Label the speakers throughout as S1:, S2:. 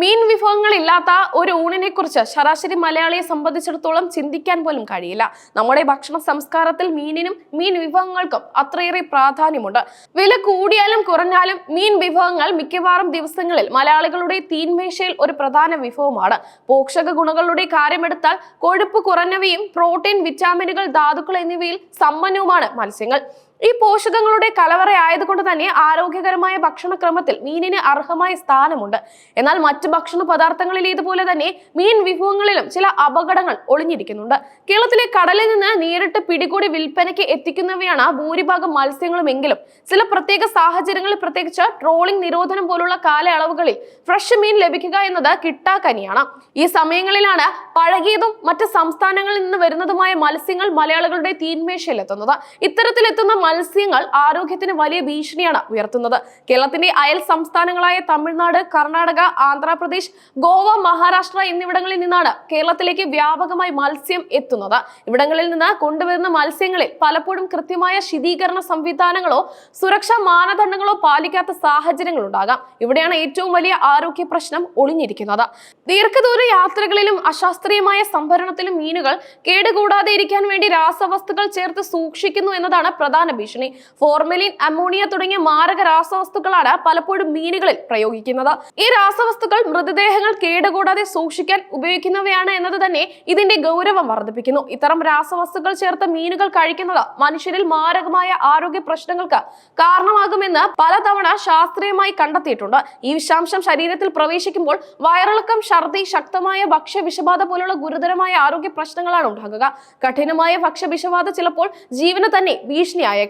S1: മീൻ വിഭവങ്ങൾ ഇല്ലാത്ത ഒരു ഊണിനെ കുറിച്ച് ശരാശരി മലയാളിയെ സംബന്ധിച്ചിടത്തോളം ചിന്തിക്കാൻ പോലും കഴിയില്ല. നമ്മുടെ ഭക്ഷണ സംസ്കാരത്തിൽ മീനിനും മീൻ വിഭവങ്ങൾക്കും അത്രയേറെ പ്രാധാന്യമുണ്ട്. വില കൂടിയാലും കുറഞ്ഞാലും മീൻ വിഭവങ്ങൾ മിക്കവാറും ദിവസങ്ങളിൽ മലയാളികളുടെ തീൻമേശയിൽ ഒരു പ്രധാന വിഭവമാണ്. പോഷക ഗുണങ്ങളുടെ കാര്യമെടുത്താൽ കൊഴുപ്പ് കുറഞ്ഞവയും പ്രോട്ടീൻ വിറ്റാമിനുകൾ ധാതുക്കൾ എന്നിവയിൽ സമ്പന്നവുമാണ് മത്സ്യങ്ങൾ. ഈ പോഷകങ്ങളുടെ കലവറ ആയതുകൊണ്ട് തന്നെ ആരോഗ്യകരമായ ഭക്ഷണക്രമത്തിൽ മീനിന് അർഹമായ സ്ഥാനമുണ്ട്. എന്നാൽ മറ്റ് ഭക്ഷണ പദാർത്ഥങ്ങളിൽ ഇതുപോലെ തന്നെ മീൻ വിഭവങ്ങളിലും ചില അപകടങ്ങൾ ഒളിഞ്ഞിരിക്കുന്നുണ്ട്. കേരളത്തിലെ കടലിൽ നിന്ന് നേരിട്ട് പിടികൂടി വിൽപ്പനയ്ക്ക് എത്തിക്കുന്നവയാണ് ഭൂരിഭാഗം മത്സ്യങ്ങളുമെങ്കിലും. ചില പ്രത്യേക സാഹചര്യങ്ങളിൽ പ്രത്യേകിച്ച് ട്രോളിംഗ് നിരോധനം പോലുള്ള കാലയളവുകളിൽ ഫ്രഷ് മീൻ ലഭിക്കുക എന്നത് കിട്ടാക്കനിയാണ്. ഈ സമയങ്ങളിലാണ് പഴകിയതും മറ്റ് സംസ്ഥാനങ്ങളിൽ നിന്ന് വരുന്നതുമായ മത്സ്യങ്ങൾ മലയാളികളുടെ തീന്മേശയിലെത്തുന്നത്. ഇത്തരത്തിലെത്തുന്ന മത്സ്യങ്ങൾ ആരോഗ്യത്തിന് വലിയ ഭീഷണിയാണ് ഉയർത്തുന്നത്. കേരളത്തിന്റെ അയൽ സംസ്ഥാനങ്ങളായ തമിഴ്നാട് കർണാടക ആന്ധ്രാപ്രദേശ് ഗോവ മഹാരാഷ്ട്ര എന്നിവിടങ്ങളിൽ നിന്നാണ് കേരളത്തിലേക്ക് വ്യാപകമായി മത്സ്യം എത്തുന്നത്. ഇവിടങ്ങളിൽ നിന്ന് കൊണ്ടുവരുന്ന മത്സ്യങ്ങളിൽ പലപ്പോഴും കൃത്യമായ ശീതീകരണ സംവിധാനങ്ങളോ സുരക്ഷാ മാനദണ്ഡങ്ങളോ പാലിക്കാത്ത സാഹചര്യങ്ങൾ ഉണ്ടാകാം. ഇവിടെയാണ് ഏറ്റവും വലിയ ആരോഗ്യ പ്രശ്നം ഒളിഞ്ഞിരിക്കുന്നത്. ദീർഘദൂര യാത്രകളിലും അശാസ്ത്രീയമായ സംഭരണത്തിലും മീനുകൾ കേടുകൂടാതെ ഇരിക്കാൻ വേണ്ടി രാസവസ്തുക്കൾ ചേർത്ത് സൂക്ഷിക്കുന്നു എന്നതാണ് പ്രധാന ഭീഷണി. ഫോർമലിൻ അമോണിയ തുടങ്ങിയ മാരക രാസവസ്തുക്കളാണ് പലപ്പോഴും മീനുകളിൽ പ്രയോഗിക്കുന്നത്. ഈ രാസവസ്തുക്കൾ മൃതദേഹങ്ങൾ കേടുകൂടാതെ സൂക്ഷിക്കാൻ ഉപയോഗിക്കുന്നവയാണ് എന്നത് തന്നെ ഇതിന്റെ ഗൗരവം വർദ്ധിപ്പിക്കുന്നു. ഇത്തരം രാസവസ്തുക്കൾ ചേർത്ത മീനുകൾ കഴിക്കുന്നത് മനുഷ്യരിൽ മാരകമായ ആരോഗ്യ പ്രശ്നങ്ങൾക്ക് കാരണമാകുമെന്ന് പലതവണ ശാസ്ത്രീയമായി കണ്ടെത്തിയിട്ടുണ്ട്. ഈ വിഷാംശം ശരീരത്തിൽ പ്രവേശിക്കുമ്പോൾ വയറിളക്കം ഛർദി ശക്തമായ ഭക്ഷ്യവിഷബാധ പോലുള്ള ഗുരുതരമായ ആരോഗ്യ പ്രശ്നങ്ങളാണ് ഉണ്ടാകുക. കഠിനമായ ഭക്ഷ്യവിഷബാധ ചിലപ്പോൾ ജീവന് തന്നെ ഭീഷണിയായേക്കാം.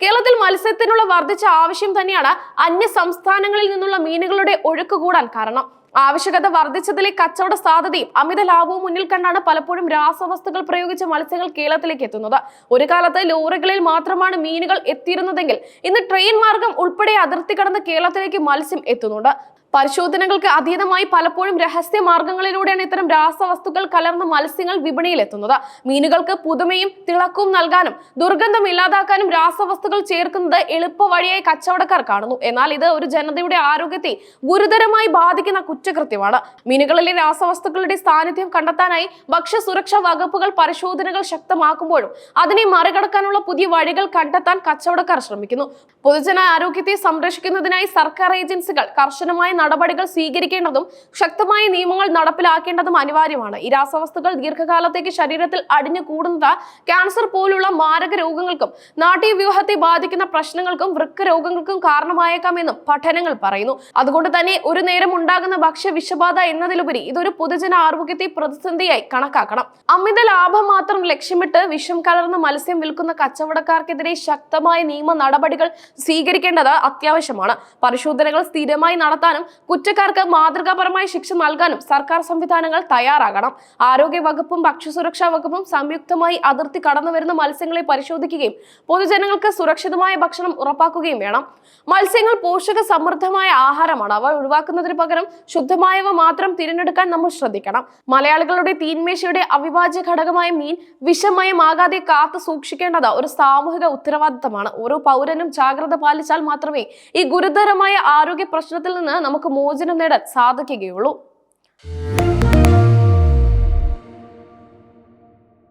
S1: കേരളത്തിൽ മത്സ്യത്തിനുള്ള വർദ്ധിച്ച ആവശ്യം തന്നെയാണ് അന്യ സംസ്ഥാനങ്ങളിൽ നിന്നുള്ള മീനുകളുടെ ഒഴുക്ക് കൂടാൻ കാരണം. ആവശ്യകത വർദ്ധിച്ചതിലെ കച്ചവട സാധ്യതയും അമിത ലാഭവും മുന്നിൽ കണ്ടാണ് പലപ്പോഴും രാസവസ്തുക്കൾ പ്രയോഗിച്ച മത്സ്യങ്ങൾ കേരളത്തിലേക്ക് എത്തുന്നത്. ഒരു കാലത്ത് ലോറികളിൽ മാത്രമാണ് മീനുകൾ എത്തിയിരുന്നതെങ്കിൽ ഇന്ന് ട്രെയിൻ മാർഗം ഉൾപ്പെടെ അതിർത്തി കടന്ന് കേരളത്തിലേക്ക് മത്സ്യം എത്തുന്നുണ്ട്. പരിശോധനകൾക്ക് അതീതമായി പലപ്പോഴും രഹസ്യ മാർഗങ്ങളിലൂടെയാണ് ഇത്തരം രാസവസ്തുക്കൾ കലർന്ന മത്സ്യങ്ങൾ വിപണിയിലെത്തുന്നത്. മീനുകൾക്ക് പുതുമയും തിളക്കവും നൽകാനും ദുർഗന്ധം ഇല്ലാതാക്കാനും രാസവസ്തുക്കൾ ചേർക്കുന്നത് എളുപ്പ വഴിയായി കച്ചവടക്കാർ കാണുന്നു. എന്നാൽ ഇത് ഒരു ജനതയുടെ ആരോഗ്യത്തെ ഗുരുതരമായി ബാധിക്കുന്ന കുറ്റകൃത്യമാണ്. മീനുകളിലെ രാസവസ്തുക്കളുടെ സാന്നിധ്യം കണ്ടെത്താനായി ഭക്ഷ്യസുരക്ഷാ വകുപ്പുകൾ പരിശോധനകൾ ശക്തമാക്കുമ്പോഴും അതിനെ മറികടക്കാനുള്ള പുതിയ വഴികൾ കണ്ടെത്താൻ കച്ചവടക്കാർ ശ്രമിക്കുന്നു. പൊതുജന ആരോഗ്യത്തെ സംരക്ഷിക്കുന്നതിനായി സർക്കാർ ഏജൻസികൾ കർശനമായ നടപടികൾ സ്വീകരിക്കേണ്ടതും ശക്തമായ നിയമങ്ങൾ നടപ്പിലാക്കേണ്ടതും അനിവാര്യമാണ്. ഈ രാസവസ്തുക്കൾ ദീർഘകാലത്തേക്ക് ശരീരത്തിൽ അടിഞ്ഞു കൂടുന്നത് ക്യാൻസർ പോലുള്ള മാരക രോഗങ്ങൾക്കും നാട്യവ്യൂഹത്തെ ബാധിക്കുന്ന പ്രശ്നങ്ങൾക്കും വൃക്ക രോഗങ്ങൾക്കും കാരണമായേക്കാമെന്നും പഠനങ്ങൾ പറയുന്നു. അതുകൊണ്ട് തന്നെ ഒരു നേരം ഉണ്ടാകുന്ന ഭക്ഷ്യ വിഷബാധ എന്നതിലുപരി ഇതൊരു പൊതുജന ആരോഗ്യത്തെ പ്രതിസന്ധിയായി കണക്കാക്കണം. അമിത ലാഭം മാത്രം ലക്ഷ്യമിട്ട് വിഷം കലർന്ന മത്സ്യം വിൽക്കുന്ന കച്ചവടക്കാർക്കെതിരെ ശക്തമായ നിയമ നടപടികൾ സ്വീകരിക്കേണ്ടത് അത്യാവശ്യമാണ്. പരിശോധനകൾ സ്ഥിരമായി നടത്താനും കുറ്റക്കാർക്ക് മാതൃകാപരമായ ശിക്ഷ നൽകാനും സർക്കാർ സംവിധാനങ്ങൾ തയ്യാറാകണം. ആരോഗ്യ വകുപ്പും ഭക്ഷ്യസുരക്ഷാ വകുപ്പും സംയുക്തമായി അതിർത്തി കടന്നു വരുന്ന മത്സ്യങ്ങളെ പരിശോധിക്കുകയും പൊതുജനങ്ങൾക്ക് സുരക്ഷിതമായ ഭക്ഷണം ഉറപ്പാക്കുകയും വേണം. മത്സ്യങ്ങൾ പോഷക സമൃദ്ധമായ ആഹാരമാണ്. അവ ഒഴിവാക്കുന്നതിന് പകരം ശുദ്ധമായവ മാത്രം തിരഞ്ഞെടുക്കാൻ നമ്മൾ ശ്രദ്ധിക്കണം. മലയാളികളുടെ തീന്മേശയുടെ അവിഭാജ്യ ഘടകമായ മീൻ വിഷമയമാകാതെ കാത്തു സൂക്ഷിക്കേണ്ടത് ഒരു സാമൂഹിക ഉത്തരവാദിത്തമാണ്. ഓരോ പൗരനും ജാഗ്രത പാലിച്ചാൽ മാത്രമേ ഈ ഗുരുതരമായ ആരോഗ്യ പ്രശ്നത്തിൽ നിന്ന് നമുക്ക് മോചനം നേടാൻ സാധിക്കുകയുള്ളൂ.